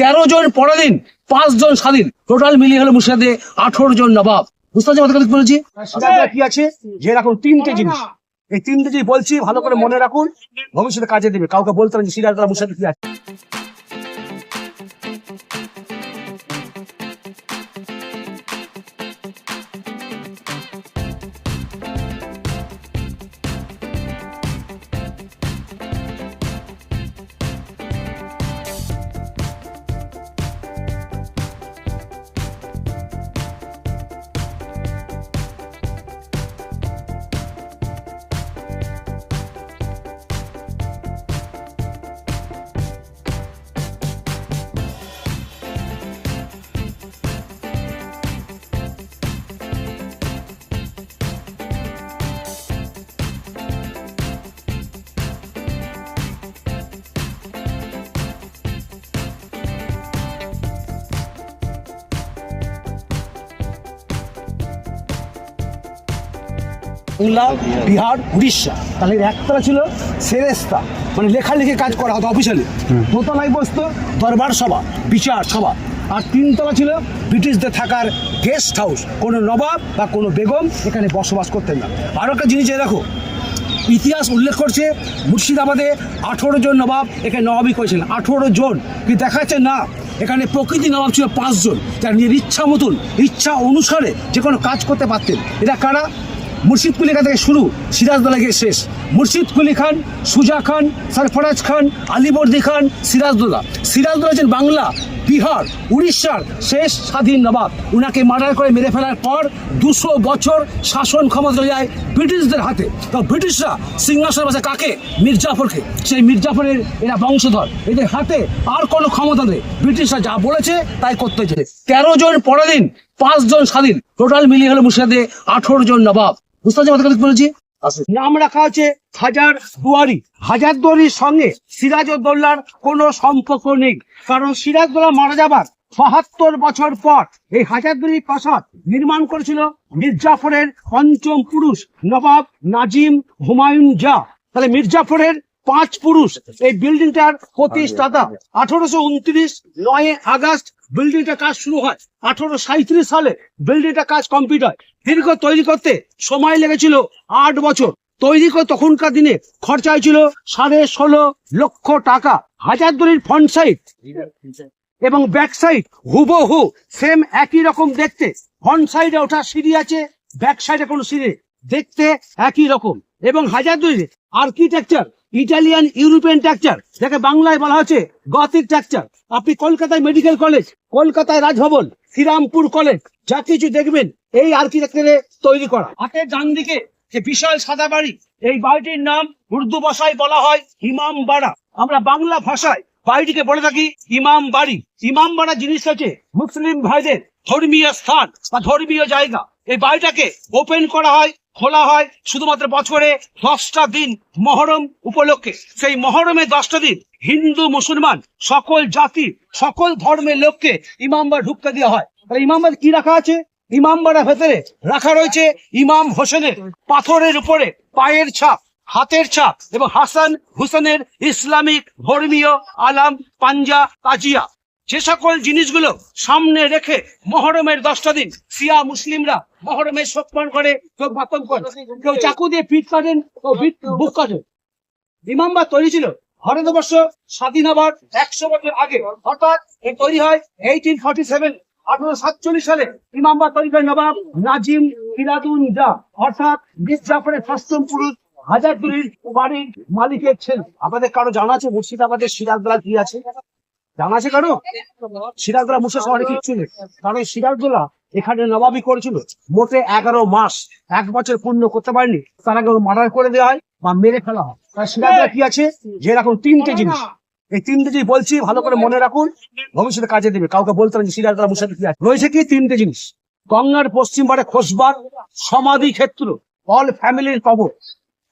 তেরো জন পরাধীন পাঁচ জন স্বাধীন। টোটাল মিলিয়ে হলো মুর্শিদাবাদে আঠারো জন নবাব। বুঝতে পারছি বলেছি? কি আছে? যে এরকম তিনটে জিনিস। এই তিনটে জিনিস বলছি, ভালো করে মনে রাখুন। ভবিষ্যতে কাজে দেবে। কাউকে বলতে পারেন তারা মুর্শিদাবাদে কি আছে? বাংলা বিহার উড়িষ্যা। তাহলে এর একতলা ছিল সেরেস্তা। মানে লেখালেখি কাজ করা হতো অফিসিয়ালি দোতলায় বসতো দরবার সভা বিচার সভা। আর তিনতলা ছিল ব্রিটিশদের থাকার গেস্ট হাউস কোনো নবাব বা কোনো বেগম এখানে বসবাস করতেন না। আরও একটা জিনিস দেখো ইতিহাস উল্লেখ করছে মুর্শিদাবাদে আঠেরো জন নবাব এখানে নবাবই করেছিলেন। আঠেরো জন। কি দেখাচ্ছে? না। এখানে প্রকৃতি নবাব ছিল পাঁচজন। যারা নিজের ইচ্ছা মতন ইচ্ছা অনুসারে যে কোনো কাজ করতে পারতেন। এটা কারা? মুর্শিদ কুলি খান থেকে শুরু সিরাজদৌলা গিয়ে শেষ। মুর্শিদ কুলি খান, সুজা খান, সরফরাজ খান, আলিবর্দি খান, সিরাজদৌলা। সিরাজদৌলা হচ্ছেন বাংলা, বিহার, উড়িষ্যার শেষ স্বাধীন নবাব। উনাকে মার্ডার করে মেরে ফেলার পর দুশো বছর শাসন ক্ষমতা চলে যায় ব্রিটিশদের হাতে। তো ব্রিটিশরা সিংহাসন বসে কাকে? মির্জাফরকে। সেই মির্জাফরের এরা বংশধর। এদের হাতে আর কোনো ক্ষমতা নেই। ব্রিটিশরা যা বলেছে, তাই করতে হয়েছে তেরো জন পরাধীন, পাঁচ জন স্বাধীন। টোটাল মিলিয়ে হলো মুর্শিদাবাদে আঠেরো জন নবাব। বুঝতে পারছি বলেছি? নাম রাখা আছে হাজার দুয়ারি। হাজার দুয়ারির সঙ্গে সিরাজউদ্দৌলার কোনো সম্পর্ক নেই। কারণ সিরাজদৌল্লা মারা যাবার বাহাত্তর বছর পর এই হাজারদুয়ারি প্রাসাদ নির্মাণ করেছিল মির্জাফরের পঞ্চম পুরুষ নবাব নাজিম হুমায়ুন জা তাহলে মির্জাফরের পাঁচ পুরুষ এই বিল্ডিংটার প্রতিষ্ঠাতা আঠারোশো উনত্রিশ নয় আগস্ট বিল্ডিংটা কাজ শুরু হয় আঠারোশো সাঁত্রিশ সালে বিল্ডিংটা কাজ কমপ্লিট হয়। দীর্ঘ তৈরি করতে সময় লেগেছিল আট বছর। তৈরি করে তখনকার দিনে খরচা হয়েছিল সাড়ে ষোলো লক্ষ টাকা। হাজারদুয়ারির ফ্রন্ট সাইড এবং ব্যাক সাইড হুবহু সেম একই রকম দেখতে। ফ্রন্ট সাইডে ওঠা সিঁড়ি আছে ব্যাক সাইডে কোনো সিঁড়ি দেখতে একই রকম। এবং হাজারদুয়ারি আর্কিটেকচার ইটালিয়ান ইউরোপিয়ান ট্রাকচার যাকে বাংলায় বলা হচ্ছে গথিক ট্রাকচার আপনি কলকাতায় মেডিকেল কলেজ কলকাতায় রাজভবন শ্রীরামপুর কলেজ যা কিছু দেখবেন, এই আর্কিটেকচারে তৈরি করা। হাতের ডান দিকে যে বিশাল সাদা বাড়ি, এই বাড়িটির নাম উর্দু ভাষায় বলা হয় ইমাম বাড়া। আমরা বাংলা ভাষায় বাড়িটিকে বলে থাকি ইমাম বাড়ি। ইমাম বাড়া জিনিস হচ্ছে মুসলিম ভাইদের ধর্মীয় স্থান বা ধর্মীয় জায়গা। এই বাড়িটাকে ওপেন করা হয় খোলা হয় শুধুমাত্র বছরে দশটা দিন মহরম উপলক্ষে। সেই মহরমে দশটা দিন হিন্দু, মুসলমান, সকল জাতি, সকল ধর্মের লোককে ইমামবার ঢুকতে দেওয়া হয়। তাহলে ইমামবার কি রাখা আছে? ইমামবাড়া ভেতরে রাখা রয়েছে ইমাম হোসেনের পাথরের উপরে পায়ের ছাপ, হাতের ছাপ এবং হাসান হুসেনের ইসলামিক ধর্মীয় আলাম, পাঞ্জা, তাজিয়া। যে সকল জিনিসগুলো সামনে রেখে মহরমের দশটা দিন সিয়া মুসলিমরা মহরমের সম্মান করে কেউ মাতম করে। কেউ চাকু দিয়ে পিঠ কাটেন বুক কাটেন। ইমামবাদ তৈরি ছিল। ভারতবর্ষ স্বাধীন হবার একশো বছর আগে। এ তৈরি হয় এইটিন ফর্টি সেভেন আঠারোশো সাতচল্লিশ সালে। ইমামবাদ তৈরি করেন নবাব নাজিম ইরাদুন জা। অর্থাৎ মির্জাফরের ষষ্ঠম পুরুষ হাজারদুলির বাড়ির মালিকের ছেলে। আপনাদের কারও জানা আছে মুর্শিদাবাদের সিরাজদোলা কি আছে? জানা আছে কারও? সিরাজদোলা মুর্শিদ শহরে কিচ্ছু নেই? কারণ সিরাজদোলা এখানে নবাবি করেছিল। মোটে এগারো মাস, এক বছর পূর্ণ করতে পারেনি। তার আগে মার্ডার করে দেওয়া হয় বা মেরে ফেলা হয়। তার কি আছে? যে এরকম তিনটে জিনিস। এই তিনটে জিনিস বলছি, ভালো করে মনে রাখুন। ভবিষ্যতে কাজে দেবে। কাউকে বলতে যে সিরাজদোলা আছে। রয়েছে কি তিনটে জিনিস? গঙ্গার পশ্চিম পাড়ে খোসবার সমাধি ক্ষেত্র অল ফ্যামিলির কবর।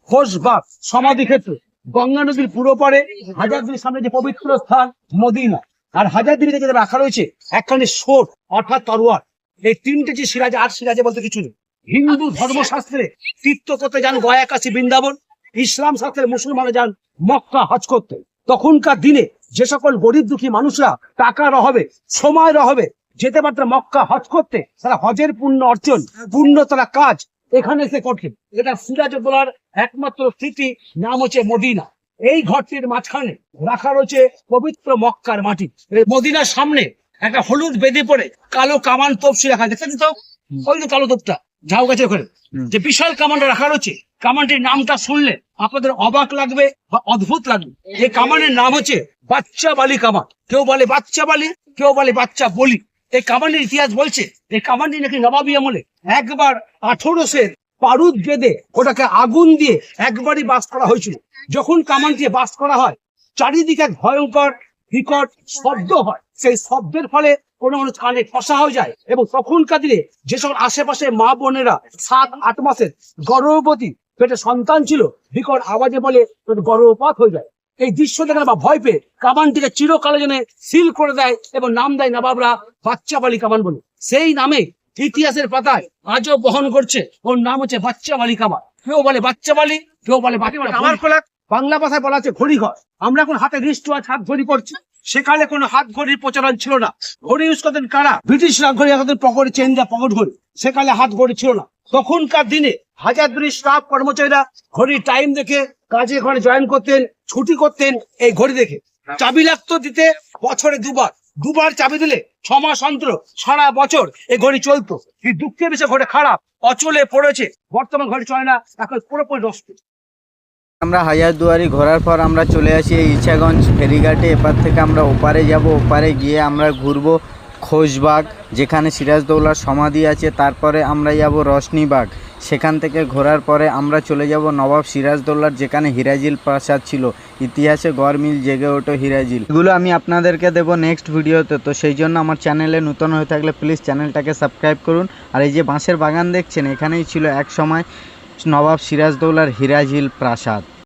খোসবাগ সমাধি ক্ষেত্র গঙ্গা নদীর পুরো পারে হাজারদুলির সামনে যে পবিত্র স্থান, মদিনা। আর হাজারদুলি থেকে রাখা রয়েছে, একখানে সোট অর্থাৎ তরোয়ার। এই তিনটে যে সিরাজে, আর সিরাজে বলতে কিছু নেই। হিন্দু ধর্মশাস্ত্রে তীর্থ করতে যান গয়া কাশী বৃন্দাবন, ইসলাম শাস্ত্রে মুসলমানরা যান মক্কা হজ করতে। তখনকার দিনে যে সকল গরিব দুঃখী মানুষরা টাকার অভাবে, সময়ের অভাবে যেতে পারতো মক্কা হজ করতে, তারা হজের পুণ্য অর্জন পুণ্য তারা কাজ এখানে এসে করতেন এটা সিরাজউদ্দৌলার একমাত্র স্মৃতি নাম হচ্ছে মদিনা। এই ঘরটির মাঝখানে রাখা রয়েছে পবিত্র মক্কার মাটি। মদিনার সামনে একটা হলুদ বেঁধে পরে কালো কামান তপসি রাখা দেখেন তো? ওই যে কালো তোপটা ঝাউ গাছের ওখানে যে বিশাল কামানটা রাখা রয়েছে কামানটির নামটা শুনলে আপনাদের অবাক লাগবে বা অদ্ভুত লাগবে। এই কামানের নাম হচ্ছে বাচ্চা বালি কামান। কেউ বলে বাচ্চা বালি কেউ বলে বাচ্চা বলি। এই কামানের ইতিহাস বলছে এই কামানটি নাকি নবাবী আমলে একবার আঠারোশের পারুদ বেঁধে ওটাকে আগুন দিয়ে একবারই বাস করা হয়েছিল। যখন কামান দিয়ে বাস করা হয়, চারিদিকে ভয়ঙ্কর বিকট শব্দ হয়। সেই শব্দের ফলে কোনো মানুষ কানে ফসা হয়ে যায় এবং তখনকার দিনে যেসব আশেপাশে মা বোনেরা সাত, আট মাসের গর্ভবতী পেটে সন্তান ছিল, বিকট আওয়াজে বলে গর্ভপাত হয়ে যায়। এই দৃশ্য দেখে বা ভয় পেয়ে কামানটিকে চিরকালে জন্য সিল করে দেয় এবং নাম দেয় নবাবরা বাচ্চা বালি কামান বলে। সেই নামে ইতিহাসের পাতায় আজও বহন করছে ওর নাম হচ্ছে বাচ্চা বালি কামান কেউ বলে বাচ্চা বালি কেউ বলে খোলা বাংলা ভাষায় বলা আছে ঘড়ি ঘর আমরা এখন হাতে রিস্ট ওয়াচ হাত ঘড়ি করছি সেখানে কোনো হাত ঘড়ির প্রচলন ছিল না। ঘড়ি ইউজ করতেন কারা? ব্রিটিশরা ঘড়ি এখন পকেটে চেন দেয় পকেট ঘড়ি। সেখানে হাত ঘড়ি ছিল না। তখনকার দিনে হাজার দুই স্টাফ কর্মচারীরা ঘড়ির টাইম দেখে কাজে ঘরে জয়েন করতেন। ছুটি করতেন এই ঘড়ি দেখে। চাবি লাগতো দিতে বছরে দুবার। দুবার চাবি দিলে ছ মাস অন্তর, সারা বছর এই ঘড়ি চলতো। এই দুঃখের বিষয় ঘড়ি খারাপ, অচলে পড়েছে। বর্তমান ঘড়ি চলে না, এখন পুরোপুরি নষ্ট। আমরা হাজারদুয়ারি ঘোরার পর আমরা চলে আসি এই ইছাগঞ্জ ফেরিঘাটে। এপার থেকে আমরা ওপারে যাব, ওপারে গিয়ে আমরা ঘুরবো খোশবাগ, যেখানে সিরাজদৌলার সমাধি আছে। তারপরে আমরা যাব রশনিবাগ। সেখান থেকে ঘোরার পরে আমরা চলে যাব নবাব সিরাজদৌল্লার যেখানে হিরাজিল প্রাসাদ ছিল। ইতিহাসে গড়মিল জেগে ওঠো হিরাজিল। এগুলো আমি আপনাদেরকে দেব নেক্সট ভিডিওতে তো সেই জন্য আমার চ্যানেলে নতুন হয়ে থাকলে প্লিজ চ্যানেলটাকে সাবস্ক্রাইব করুন। আর এই যে বাঁশের বাগান দেখছেন, এখানেই ছিল এক সময় নবাব সিরাজদৌলার হিরাজিল প্রাসাদ।